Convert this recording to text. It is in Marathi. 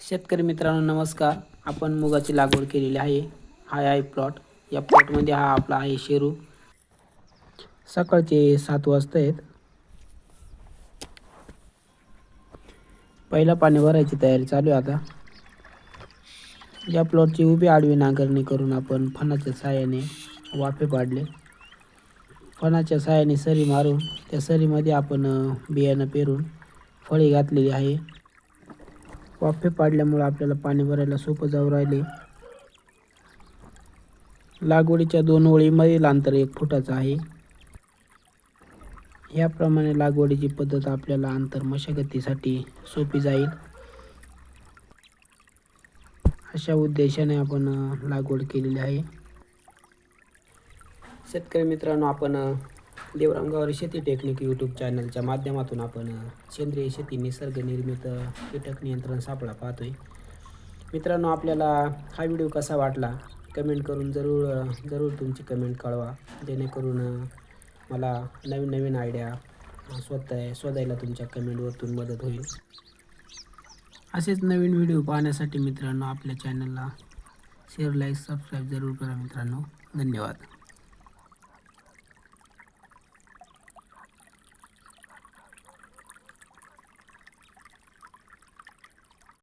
शेतकरी मित्रांनो नमस्कार. आपण मुगाची लागवड केलेली आहे. हा आहे प्लॉट या प्लॉटमध्ये हा आपला आहे शेरू. सकाळचे सात वाजता आहेत. पहिला पाणी भरायची तयारी चालू आहे आता. या प्लॉटची उभी आडवी नांगरणी करून आपण फणाच्या साहाय्याने वाफे पाडले. फणाच्या सहाय्याने सरी मारून त्या सरीमध्ये आपण बियाणं पेरून फळी घातलेली आहे. वाफे पाडल्यामुळे आपल्याला पाणी भरायला सोपं जाऊ राहिले. लागवडीच्या दोन ओळीमधील अंतर एक फुटाचं आहे. याप्रमाणे लागवडीची पद्धत आपल्याला अंतर मशागतीसाठी सोपी जाईल. अशा उद्देशाने आपण लागवड केलेली आहे. शेतकरी मित्रांनो आपण अ, शेती टेक्निक यूट्यूब चॅनलच्या माध्यमातून आपण सेंद्रिय शेती निसर्ग निर्मित कीटक नियंत्रण सापळा पाहतोय. मित्रांनो आपल्याला हा व्हिडिओ कसा वाटला कमेंट करून जरूर जरूर तुमची कमेंट कळवा. जेणेकरून मला नवीन नवीन आयडिया स्वतः शोधायला तुमच्या कमेंटवरतून मदत होईल. असेच नवीन व्हिडिओ पाहण्यासाठी मित्रांनो आपल्या चॅनलला शेअर लाईक सबस्क्राईब जरूर करा मित्रांनो. धन्यवाद.